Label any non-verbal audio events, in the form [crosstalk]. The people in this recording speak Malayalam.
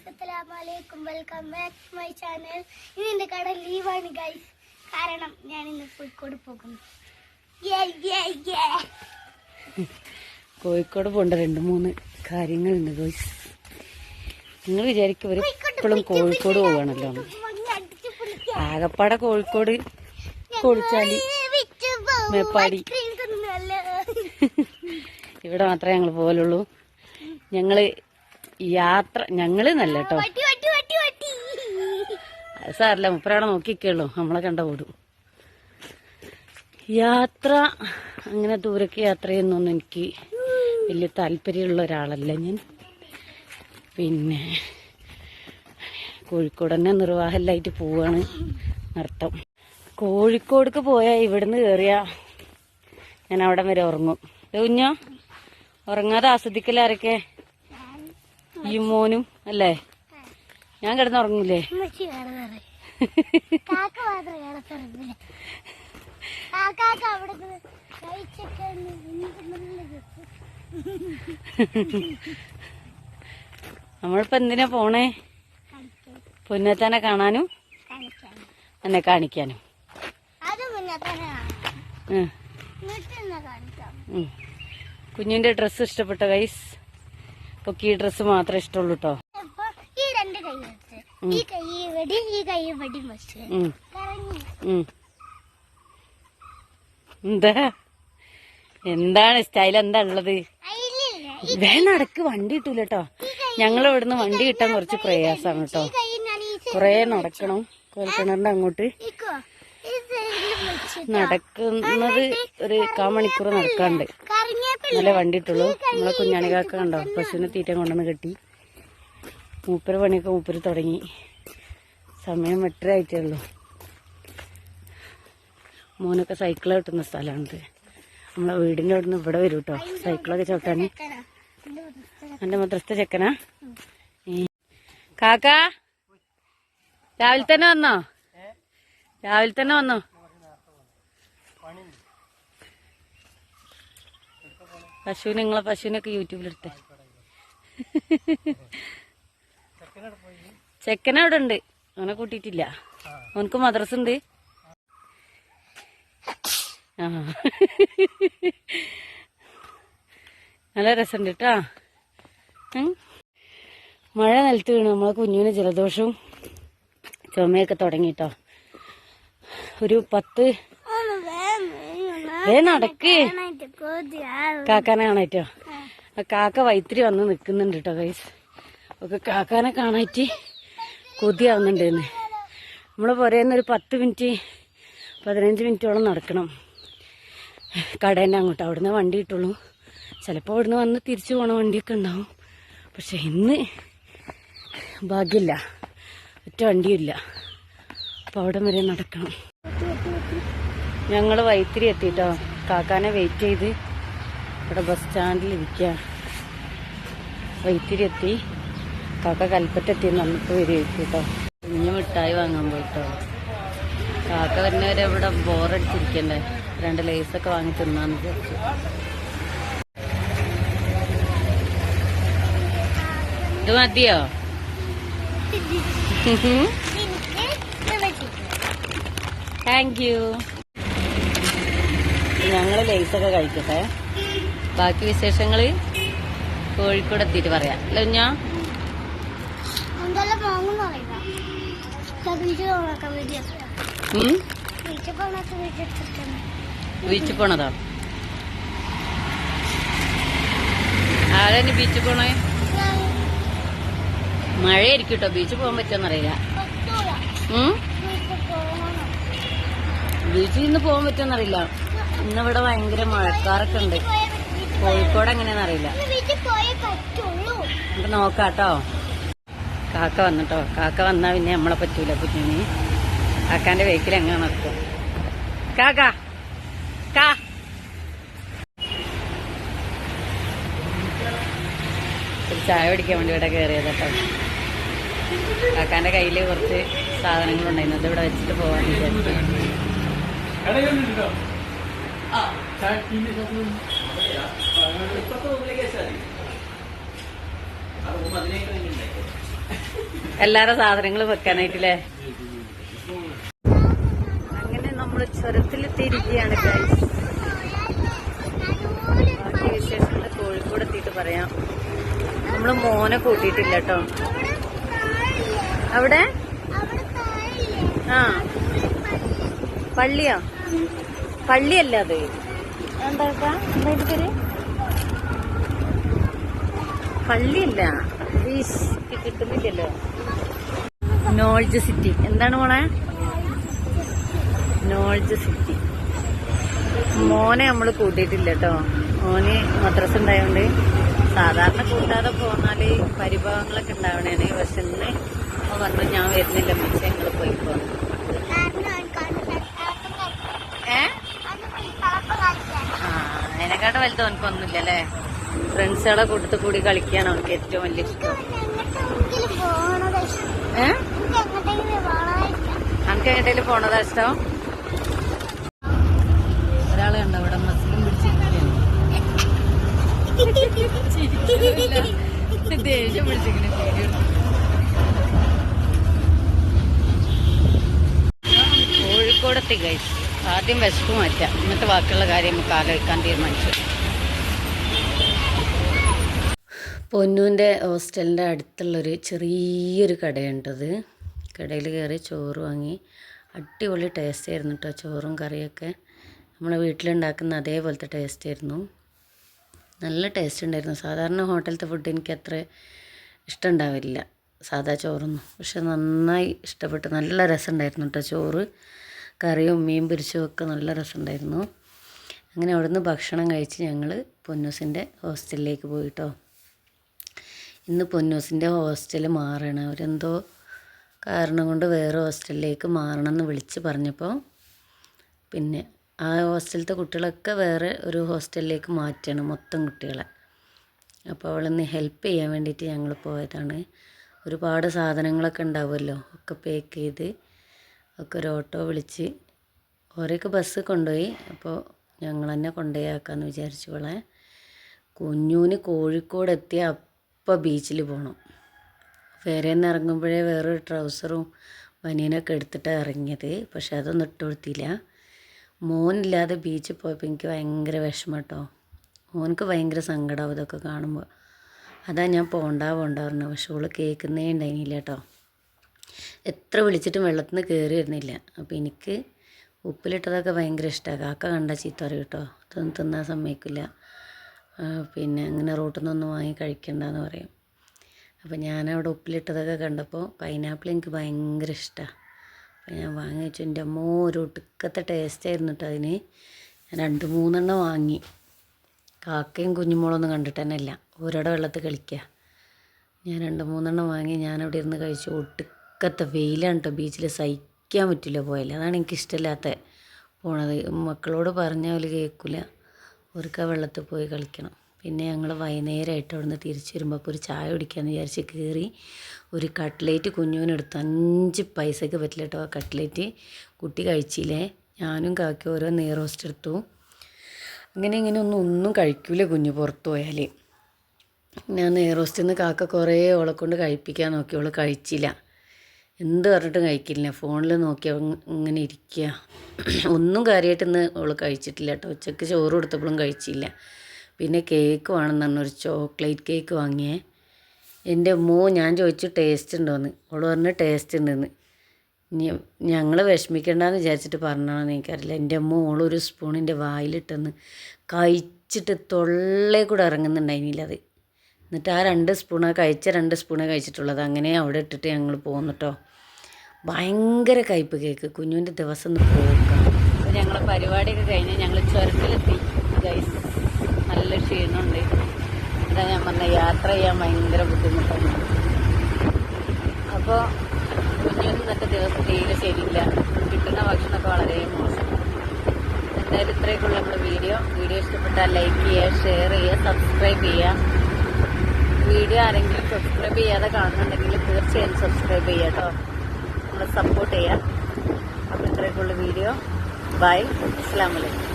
അസ്സലാമലൈക്കും welcome back to my channel ഇന്ന് എന്റെ കട ലീവാണ് ഗൈസ് കാരണം ഞാൻ ഇന്ന് കോഴിക്കോട് പോകുന്നു. കോഴിക്കോട് പോണ്ട രണ്ട് മൂന്ന് കാര്യങ്ങളുണ്ട് ഗൈസ് നിങ്ങൾ വിചാരിക്കും ഇവർ എപ്പോഴും കോഴിക്കോട് പോവാണല്ലോ. ആകപ്പാടെ കോഴിക്കോട് പോകും. മേപ്പാടി. [laughs] ഇവിടെ മാത്രമേ ഞങ്ങൾ പോലുള്ളൂ ഞങ്ങൾ യാത്ര ഞങ്ങൾ നല്ല കേട്ടോ സാരല്ല മുപ്പരവിടെ നോക്കിക്കേളൂ. നമ്മളെ കണ്ട ഓടും. യാത്ര അങ്ങനെ ദൂരക്ക് യാത്ര ചെയ്യുന്നൊന്നും എനിക്ക് വലിയ താല്പര്യമുള്ള ഒരാളല്ല ഞാൻ. പിന്നെ കോഴിക്കോട് തന്നെ നിർവാഹമില്ലായിട്ട് പോവാണ് നൃത്തം കോഴിക്കോടക്ക് പോയാൽ ഇവിടുന്ന് കയറിയ ഞാൻ അവിടെ വരെ ഉറങ്ങും. കുഞ്ഞോ ഉറങ്ങാതെ ആസ്വദിക്കലാരൊക്കെ? ഈ മോനും അല്ലേ? ഞാൻ കിടന്ന് ഉറങ്ങൂലേ ഉമ്മച്ചി കിടന്നുറങ്ങി. കാക്ക മാത്രം അവിടെ കഴിച്ചൊക്കെ എന്ത് നല്ല രസം. നമ്മളിപ്പോ എന്തിനാ പോണേ? പൊന്നത്താനെ കാണാനും. എന്നെ കാണിക്കാനും. കുഞ്ഞിന്റെ ഡ്രസ് ഇഷ്ടപ്പെട്ട കൈസ് ഒക്കെ ഈ ഡ്രസ്സ് മാത്രമേ ഇഷ്ടമുള്ളൂ കേട്ടോ ഈ രണ്ട് കൈ വെച്ച് ഈ കൈ ഈ വെച്ച് എന്താ? എന്താണ്? സ്റ്റൈൽ എന്താ ഉള്ളത്? നടക്ക് വണ്ടി കിട്ടൂല കേട്ടോ ഞങ്ങൾ ഇവിടുന്ന് വണ്ടി കിട്ടാൻ കുറച്ച് പ്രയാസമാണ് കേട്ടോ കൊറേ നടക്കണം. കോൽക്കിണറിന്റെ അങ്ങോട്ട്. നടക്കുന്നത് ഒരു കാമണിക്കൂർ നടക്കാണ്ട് നല്ല വണ്ടി ഇട്ടുള്ളൂ നമ്മളെ കുഞ്ഞാണികാക്ക കണ്ടോ? പശുവിനെ തീറ്റ കൊണ്ടുവന്ന് കെട്ടി. മൂപ്പര് പണിയൊക്കെ മൂപ്പര് തുടങ്ങി. സമയം എട്ടര ആയിട്ടേ ഉള്ളൂ മോനൊക്കെ സൈക്കിൾ കിട്ടുന്ന സ്ഥലമാണിത് നമ്മളെ അവിടെ നിന്ന് ഇവിടെ വരും കേട്ടോ സൈക്കിളൊക്കെ ചവിട്ടാൻ എന്റെ മദ്രസത്തെ ചെക്കനാ. കാക്ക? രാവിലെ തന്നെ വന്നോ? രാവിലെ തന്നെ വന്നോ? പശുവിനെ നിങ്ങളെ പശുവിനൊക്കെ യൂട്യൂബിലെടുത്തേ ചെക്കൻ അവിടെ ഉണ്ട്. അവനെ കൂട്ടിയിട്ടില്ല. അവനക്ക് മദ്രസ ഉണ്ട്. ആ. നല്ല രസമുണ്ട് കേട്ടാ. മഴ നിലത്ത് വീണ്. നമ്മളെ കുഞ്ഞിന് ജലദോഷവും ചുമയൊക്കെ തുടങ്ങിട്ടോ ഒരു പത്ത് വേ നടക്ക്. കാക്കാനെ കാണാറ്റോ കാക്ക വൈത്തിരി വന്ന് നിക്കുന്നുണ്ട് കേട്ടോ കൈസ് ഒക്കെ കാക്കാനെ കാണാറ്റ് കൊതിയാവുന്നുണ്ടെന്ന്. നമ്മൾ പുരേന്ന് ഒരു പത്ത് മിനിറ്റ് പതിനഞ്ച് മിനിറ്റോളം നടക്കണം. കടേന്റെ അങ്ങോട്ട്. അവിടുന്ന് വണ്ടി കിട്ടുള്ളൂ. ചിലപ്പോൾ അവിടുന്ന് വന്ന് തിരിച്ചു പോണ വണ്ടിയൊക്കെ ഉണ്ടാവും. പക്ഷെ ഇന്ന് ഭാഗ്യമില്ല. ഒറ്റ വണ്ടിയില്ല അപ്പോൾ അവിടം വരെ നടക്കണം. ഞങ്ങൾ വൈത്തിരി എത്തിട്ടോ. കാക്കാനെ വെയിറ്റ് ചെയ്ത് ഇവിടെ ബസ് സ്റ്റാൻഡിൽ ഇരിക്കുക വൈത്തിരി എത്തി. കാക്ക കൽപ്പറ്റ എത്തി നമുക്ക് വരും കേട്ടോ ഇനി മിഠായി വാങ്ങാൻ പോയിട്ടോ. കാക്ക വരുന്നവരെ ഇവിടെ ബോറടിച്ചിരിക്കണ്ടേ രണ്ട് ലേസൊക്കെ വാങ്ങി തിന്നാന്ന് വിചാരിച്ചു. ഇത് മതിയോ? [laughs] [laughs] താങ്ക് യു ഞങ്ങൾ ലേസൊക്കെ കഴിക്കട്ടെ. ബാക്കി വിശേഷങ്ങൾ കോഴിക്കോട് എത്തിയിട്ട് പറയാം. അല്ല ഞാൻ ബീച്ചിൽ പോണതാ? ആരാ ഇനി ബീച്ചിൽ പോണേ? മഴയായിരിക്കും കേട്ടോ ബീച്ചിൽ പോകാൻ പറ്റുമെന്നറിയില്ല ബീച്ചിൽ നിന്ന് പോകാൻ പറ്റുമെന്നറിയില്ല ഇന്നിവിടെ ഭയങ്കര മഴക്കാറൊക്കെ ഉണ്ട്. കോഴിക്കോട് എങ്ങനെയാണെന്നറിയില്ല അറിയില്ല. നോക്കാട്ടോ. കാക്ക വന്നിട്ടോ? കാക്ക വന്നാ പിന്നെ നമ്മളെ പറ്റൂല കുഞ്ഞിന്. കാക്കാന്റെ വെഹിക്കിൽ എങ്ങനെ നടക്കും? കാക്ക കാ. ഒരു ചായ പിടിക്കാൻ വേണ്ടി ഇവിടെ കയറിയതട്ടോ കാക്കാന്റെ കയ്യിൽ കുറച്ച് സാധനങ്ങളുണ്ടായിരുന്നു അത് ഇവിടെ വെച്ചിട്ട് പോവാൻ വിചാരിച്ചു എല്ലാരും സാധനങ്ങൾ വെക്കാനായിട്ടില്ലേ? അങ്ങനെ നമ്മൾ ചുരത്തിലെത്തിയിരിക്കുകയാണ് guys. ബാക്കി വിശേഷങ്ങൾ കോഴിക്കോട് എത്തിയിട്ട് പറയാം. നമ്മൾ മോനെ കൂട്ടിയിട്ടില്ല കേട്ടോ. അവിടെ? ആ. പള്ളിയാ? പള്ളിയല്ല അത്? എന്താ എന്താ ഇത് പേര്? പള്ളിയല്ല. കിട്ടുന്നില്ലല്ലോ. Knowledge City. എന്താണ് മോളെ? Knowledge City. മോനെ നമ്മൾ കൂട്ടിയിട്ടില്ല കേട്ടോ മോന് മദ്രസ ഉണ്ടായോണ്ട് സാധാരണ കൂട്ടാതെ പോന്നാൽ പരിഭവങ്ങളൊക്കെ ഉണ്ടാവണേ പക്ഷെ ഇന്ന് പറഞ്ഞു ഞാൻ വരുന്നില്ല മിച്ച ഞങ്ങൾ പോയി പോന്നു ഏ ആ അതിനെക്കാട്ട് വലുത് അവനക്കൊന്നുമില്ല അല്ലേ ഫ്രണ്ട്സുകളെ കൂട്ടത്തിൽ കൂടി കളിക്കാൻ അവനക്ക് ഏറ്റവും വലിയ ഇഷ്ടം. അവനക്ക് എങ്ങോട്ടേലും പോണതാ ഇഷ്ടം? ഒരാളെ കണ്ടോ ഇവിടെ മസിലും പിടിച്ചിരിക്കുകയാണ്. ദേഷ്യം കോഴിക്കോടെത്തി കഴിച്ചു ആദ്യം വിശപ്പ് മാറ്റാം. എന്നിട്ട് ബാക്കിയുള്ള കാര്യം നമുക്ക് ആലോചിക്കാൻ തീരുമാനിച്ചു. പൊന്നുവിന്റെ ഹോസ്റ്റലിന്റെ അടുത്തുള്ളൊരു ചെറിയൊരു കടയുണ്ടത്. കടയിൽ കയറി ചോറ് വാങ്ങി. അടിപൊളി ടേസ്റ്റ് ആയിരുന്നു കേട്ടോ ചോറും കറിയൊക്കെ. നമ്മളെ വീട്ടിലുണ്ടാക്കുന്ന അതേപോലത്തെ ടേസ്റ്റ് ആയിരുന്നു. നല്ല ടേസ്റ്റ് ഉണ്ടായിരുന്നു. സാധാരണ ഹോട്ടലത്തെ ഫുഡ് എനിക്ക് അത്ര ഇഷ്ടമുണ്ടാവില്ല. സാധാ ചോറൊന്നും. പക്ഷെ നന്നായി ഇഷ്ടപ്പെട്ടു നല്ല രസമുണ്ടായിരുന്നു കേട്ടോ ചോറ്. കറിയും മീൻ പൊരിച്ചതും ഒക്കെ നല്ല രസമുണ്ടായിരുന്നു. അങ്ങനെ അവിടുന്ന് ഭക്ഷണം കഴിച്ച് ഞങ്ങൾ പൊന്നൂസിന്റെ ഹോസ്റ്റലിലേക്ക് പോയിട്ടോ. ഇന്ന് പൊന്നൂസിന്റെ ഹോസ്റ്റൽ മാറണം. അവരെന്തോ കാരണം കൊണ്ട് വേറെ ഹോസ്റ്റലിലേക്ക് മാറണം എന്ന് വിളിച്ച് പറഞ്ഞപ്പോൾ പിന്നെ ആ ഹോസ്റ്റലിലത്തെ കുട്ടികളൊക്കെ വേറെ ഒരു ഹോസ്റ്റലിലേക്ക് മാറ്റണം മൊത്തം കുട്ടികളെ. അപ്പോൾ അവളൊന്ന് ഹെൽപ്പ് ചെയ്യാൻ വേണ്ടിയിട്ട് ഞങ്ങൾ പോയതാണ്. ഒരുപാട് സാധനങ്ങളൊക്കെ ഉണ്ടാവുമല്ലോ ഒക്കെ പാക്ക് ചെയ്ത് ഒക്കെ ഒരു ഓട്ടോ വിളിച്ച് ഓരോക്കെ ബസ് കൊണ്ടുപോയി. അപ്പോൾ ഞങ്ങൾ തന്നെ കൊണ്ടുപോയാക്കാമെന്ന് വിചാരിച്ചു വിചാരിച്ചോളെ കുഞ്ഞൂന് കോഴിക്കോട് എത്തി അപ്പം ബീച്ചിൽ പോകണം വേറെ നിന്ന് ഇറങ്ങുമ്പോഴേ വേറൊരു ട്രൗസറും ബനിയനൊക്കെ എടുത്തിട്ടാണ് ഇറങ്ങിയത്. പക്ഷെ അതൊന്നും ഇട്ട് കൊടുത്തില്ല. മോനില്ലാതെ ബീച്ചിൽ പോയപ്പോൾ എനിക്ക് ഭയങ്കര വിഷമം കേട്ടോ മോനക്ക് ഭയങ്കര സങ്കടമാവും ഇതൊക്കെ കാണുമ്പോൾ അതാ ഞാൻ പോണ്ടാ പോണ്ട പറഞ്ഞത്. പക്ഷെ ഓൾ കേൾക്കുന്നേ ഉണ്ടായിരുന്നില്ല കേട്ടോ. എത്ര വിളിച്ചിട്ടും വെള്ളത്തിൽ നിന്ന് കയറി വരുന്നില്ല. അപ്പോൾ എനിക്ക് ഉപ്പിലിട്ടതൊക്കെ ഭയങ്കര ഇഷ്ടമാണ് കാക്ക കണ്ട ചീത്ത പറയും കേട്ടോ അതൊന്നും തിന്നാൻ സമ്മതിക്കില്ല. പിന്നെ അങ്ങനെ റോട്ടിൽ നിന്നൊന്നും വാങ്ങി കഴിക്കണ്ടെന്ന് പറയും. അപ്പോൾ ഞാനവിടെ ഉപ്പിലിട്ടതൊക്കെ കണ്ടപ്പോൾ പൈനാപ്പിൾ എനിക്ക് ഭയങ്കര ഇഷ്ടമാണ് അപ്പോൾ ഞാൻ വാങ്ങി വെച്ചു. എന്റെ അമ്മോ ഒരു ഒടുക്കത്തെ ടേസ്റ്റ് ആയിരുന്നു കേട്ടോ അതിന്. ഞാൻ രണ്ട് മൂന്നെണ്ണം വാങ്ങി. കാക്കയും കുഞ്ഞുമോളൊന്നും കണ്ടിട്ട് തന്നെ ഇല്ല. ഒരിടെ വെള്ളത്തിൽ കളിക്കുക ഞാൻ രണ്ട് മൂന്നെണ്ണം വാങ്ങി. ഞാനവിടെ ഇരുന്ന് കഴിച്ചു. ഒടുക്കത്തെ വെയിലാണ് കേട്ടോ ബീച്ചിൽ സഹിക്കാൻ പറ്റില്ല പോയാൽ അതാണ് എനിക്ക് ഇഷ്ടമില്ലാത്ത പോണത്. മക്കളോട് പറഞ്ഞാൽ അവർ കേൾക്കില്ല അവർക്ക് ആ വെള്ളത്തിൽ പോയി കളിക്കണം. പിന്നെ ഞങ്ങൾ വൈകുന്നേരമായിട്ട് അവിടെ നിന്ന് തിരിച്ചു വരുമ്പോൾ ഒരു ചായ കുടിക്കാമെന്ന് വിചാരിച്ച് കയറി ഒരു കട്ട്ലേറ്റ് കുഞ്ഞുവിനെടുത്ത് അഞ്ച് പൈസയ്ക്ക് പറ്റില്ല കേട്ടോ ആ കട്ട്ലേറ്റ് കുട്ടി കഴിച്ചില്ലേ? ഞാനും കാക്കി ഓരോ നെയ് റോസ്റ്റ് എടുത്തു. അങ്ങനെ ഇങ്ങനെ ഒന്നും ഒന്നും കഴിക്കൂല കുഞ്ഞ് പുറത്ത് പോയാൽ ഞാൻ നെയ് റോസ്റ്റിൽ നിന്ന് കാക്ക കുറേ ഓളെ കൊണ്ട് കഴിപ്പിക്കാൻ നോക്കി. ഓൾ കഴിച്ചില്ല. എന്ത് പറഞ്ഞിട്ടും കഴിക്കില്ല. ഫോണിൽ നോക്കി അവൻ ഇങ്ങനെ ഇരിക്കുക ഒന്നും കാര്യമായിട്ട് ഇന്ന് ഓൾ കഴിച്ചിട്ടില്ല കേട്ടോ ഉച്ചയ്ക്ക് ചോറ് കൊടുത്തപ്പോഴും കഴിച്ചില്ല. പിന്നെ കേക്ക് വേണമെന്ന് പറഞ്ഞൊരു ചോക്ലേറ്റ് കേക്ക് വാങ്ങിയേ. എന്റെ മോ ഞാൻ ചോദിച്ചു ടേസ്റ്റ് ഉണ്ടോയെന്ന് അവൾ പറഞ്ഞു ടേസ്റ്റ് ഉണ്ടെന്ന്. ഞങ്ങൾ വിഷമിക്കണ്ടെന്ന് വിചാരിച്ചിട്ട് പറഞ്ഞാണെന്ന് എനിക്കറിയില്ല. എന്റെ മോളൊരു സ്പൂണിന്റെ വായിലിട്ടെന്ന് കഴിച്ചിട്ട് തൊള്ളേ കൂടെ ഇറങ്ങുന്നുണ്ടായിരുന്നില്ല അത്. എന്നിട്ട് ആ രണ്ട് സ്പൂണ് കഴിച്ച രണ്ട് സ്പൂണേ കഴിച്ചിട്ടുള്ളത് അങ്ങനെ അവിടെ ഇട്ടിട്ട് ഞങ്ങൾ പോകുന്നു കേട്ടോ ഭയങ്കര കയ്പ്പ് കേക്ക്. കുഞ്ഞുവിന്റെ ദിവസം ഒന്ന് പോക്കാം അപ്പോൾ ഞങ്ങൾ പരിപാടിയൊക്കെ കഴിഞ്ഞ് ഞങ്ങൾ ചുരത്തിലെത്തി ഗൈസ് നല്ല ക്ഷീണമുണ്ട് അതാ ഞാൻ പറഞ്ഞ യാത്ര ചെയ്യാൻ ഭയങ്കര ബുദ്ധിമുട്ടാണ്. അപ്പോൾ കുഞ്ഞിന് ഇന്നത്തെ ദിവസം തീരെ ശരിയില്ല. കിട്ടുന്ന ഭക്ഷണമൊക്കെ വളരെ മോശം. എന്തായാലും ഇത്രയൊക്കെയുള്ള നമ്മുടെ വീഡിയോ. വീഡിയോ ഇഷ്ടപ്പെട്ടാൽ ലൈക്ക് ചെയ്യുക ഷെയർ ചെയ്യുക സബ്സ്ക്രൈബ് ചെയ്യുക. വീഡിയോ ആരെങ്കിലും സബ്സ്ക്രൈബ് ചെയ്യാതെ കാണുന്നുണ്ടെങ്കിൽ തീർച്ചയായും സബ്സ്ക്രൈബ് ചെയ്യുക കേട്ടോ നമ്മളെ സപ്പോർട്ട് ചെയ്യുക. അപ്പോൾ ഇത്രയൊക്കെയുള്ള വീഡിയോ. ബൈ അസ്സാം വലൈക്കും